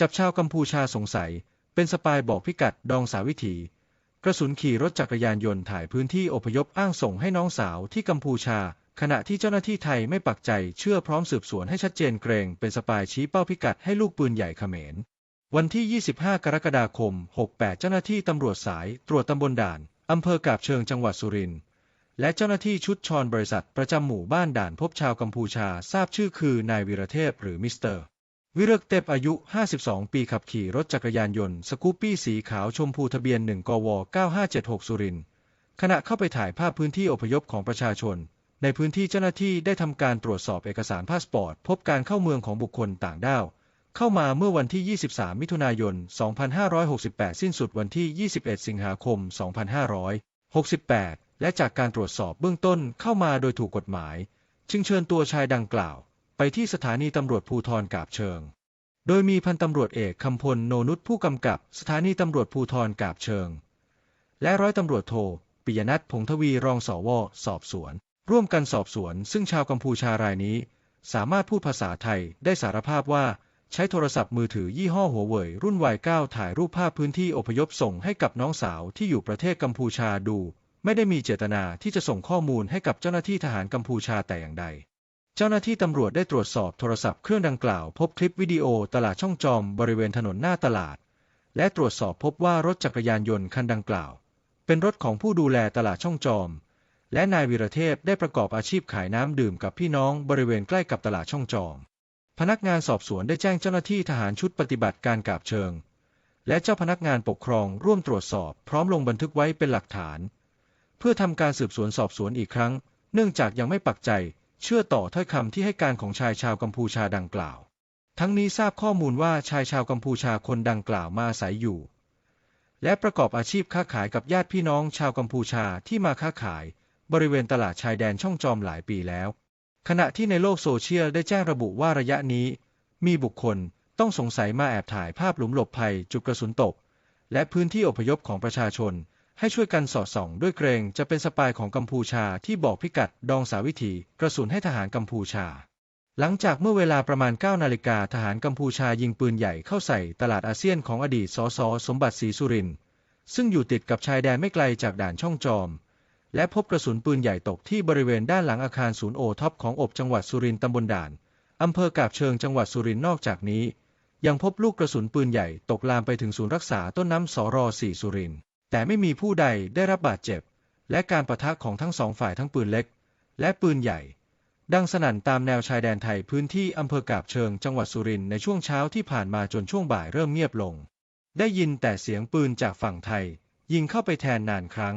จับชาวกัมพูชาสงสัย เป็นสปายบอกพิกัดดองสาวิถี กระสุนขี่รถจักรยานยนต์ถ่ายพื้นที่อพยพอ้างส่งให้น้องสาวที่กัมพูชา ขณะที่เจ้าหน้าที่ไทยไม่ปักใจเชื่อพร้อมสืบสวนให้ชัดเจนเกรงเป็นสปายชี้เป้าพิกัดให้ลูกปืนใหญ่เขมร วันที่ 25 กรกฎาคม 68 เจ้าหน้าที่ตำรวจสายตรวจตำบลด่านอำเภอกาบเชิงจังหวัดสุรินทร์และเจ้าหน้าที่ชุดชอนบริษัทประจำหมู่บ้านด่านพบชาวกัมพูชาทราบชื่อคือนายวีรเทพหรือมิสเตอร์ วิเรกเตบอายุ 52 ปีขับขี่รถจักรยานยนต์สกูปปี้สีขาวชมพูทะเบียน 1 กว 9576 สุรินทร์ขณะเข้าไปถ่ายภาพพื้นที่อพยพของประชาชน ในพื้นที่เจ้าหน้าที่ได้ทำการตรวจสอบเอกสารพาสปอร์ต พบการเข้าเมืองของบุคคลต่างด้าว เข้ามาเมื่อวันที่ 23 มิถุนายน 2568 สิ้นสุดวันที่ 21 สิงหาคม 2568 และจากการตรวจสอบเบื้องต้นเข้ามาโดยถูกกฎหมาย จึงเชิญตัวชายดังกล่าว ไปที่สถานีตำรวจภูธรกาบเชิง โดยมีพันตำรวจเอกคำพลโนนุชผู้กำกับสถานีตำรวจภูธรกาบเชิง และร้อยตำรวจโทปิยนัทพงทวีรองสวสอบสวน ร่วมกันสอบสวน ซึ่งชาวกัมพูชารายนี้ สามารถพูดภาษาไทยได้สารภาพว่าใช้โทรศัพท์มือถือยี่ห้อหัวเว่ยรุ่น Y9 ถ่ายรูปภาพพื้นที่อพยพส่งให้กับน้องสาวที่อยู่ประเทศกัมพูชาดู ไม่ได้มีเจตนาที่จะส่งข้อมูลให้กับเจ้าหน้าที่ทหารกัมพูชาแต่อย่างใด เจ้าหน้าที่ตำรวจได้ตรวจสอบโทรศัพท์เครื่องดังกล่าวพบคลิปวิดีโอตลาดช่องจอมบริเวณถนนหน้าตลาด และตรวจสอบพบว่ารถจักรยานยนต์คันดังกล่าว เป็นรถของผู้ดูแลตลาดช่องจอม และนายวีรเทพได้ประกอบอาชีพขายน้ำดื่มกับพี่น้องบริเวณใกล้กับตลาดช่องจอม พนักงานสอบสวนได้แจ้งเจ้าหน้าที่ทหารชุดปฏิบัติการกาบเชิง และเจ้าพนักงานปกครองร่วมตรวจสอบ พร้อมลงบันทึกไว้เป็นหลักฐาน เพื่อทำการสืบสวนสอบสวนอีกครั้ง เนื่องจากยังไม่ปักใจ เชื่อต่อถ้อยคำที่ให้การของชายชาวกัมพูชาดังกล่าว ทั้งนี้ทราบข้อมูลว่าชายชาวกัมพูชาคนดังกล่าวมาอาศัยอยู่ และประกอบอาชีพค้าขายกับญาติพี่น้องชาวกัมพูชาที่มาค้าขาย บริเวณตลาดชายแดนช่องจอมหลายปีแล้ว ขณะที่ในโลกโซเชียลได้แจ้งระบุว่าระยะนี้ มีบุคคลต้องสงสัยมาแอบถ่ายภาพหลุมหลบภัยจุดกระสุนตก และพื้นที่อพยพของประชาชน ให้ช่วยกันสอดส่อง ด้วยเกรงจะเป็นสปายของกัมพูชาที่บอกพิกัดดองสาวิถีกระสุนให้ทหารกัมพูชา หลังจากเมื่อเวลาประมาณ 9 นาฬิกาทหารกัมพูชายิงปืนใหญ่เข้าใส่ตลาดอาเซียนของอดีตสสสมบัติศรีสุรินซึ่งอยู่ติดกับชายแดนไม่ไกลจากด่านช่องจอม และพบกระสุนปืนใหญ่ตกที่บริเวณด้านหลังอาคารศูนย์โอท็อปของอบจังหวัดสุรินทร์ตำบลด่านอำเภอกาบเชิงจังหวัดสุรินทร์นอกจากนี้ ยังพบลูกกระสุนปืนใหญ่ตกลามไปถึงศูนย์รักษาต้นน้ำสรสี่สุรินทร์ แต่ไม่มีผู้ใดได้รับบาดเจ็บ และการประทะของทั้งสองฝ่ายทั้งปืนเล็ก และปืนใหญ่ ดังสนั่นตามแนวชายแดนไทยพื้นที่อำเภอกาบเชิงจังหวัดสุรินทร์ในช่วงเช้าที่ผ่านมาจนช่วงบ่ายเริ่มเงียบลง ได้ยินแต่เสียงปืนจากฝั่งไทย ยิงเข้าไปแทนนานครั้ง